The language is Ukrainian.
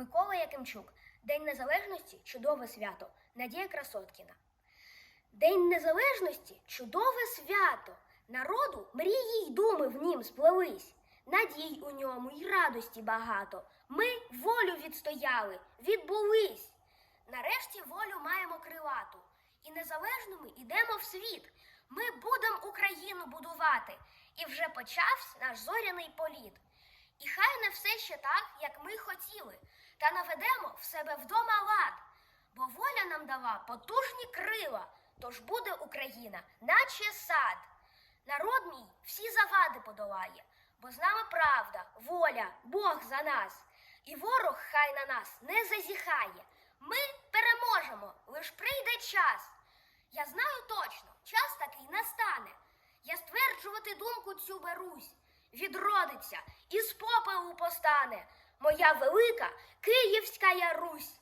Микола Якимчук. День Незалежності чудове свято. Надія Красоткіна. День Незалежності чудове свято. Народу мрії й думи в нім сплелись. Надій у ньому й радості багато. Ми волю відстояли, відбулись. Нарешті волю маємо крилату. І незалежними ідемо в світ. Ми будемо Україну будувати. І вже почався наш зоряний політ. І хай все ще так, як ми хотіли, та наведемо в себе вдома лад, бо воля нам дала потужні крила, тож буде Україна, наче сад. Народ мій всі завади подолає, бо з нами правда, воля, Бог за нас, і ворог хай на нас не зазіхає. Ми переможемо, лиш прийде час. Я знаю точно, час такий настане. Я стверджувати думку цю берусь, відродиться і попелу постане моя велика Київська Русь.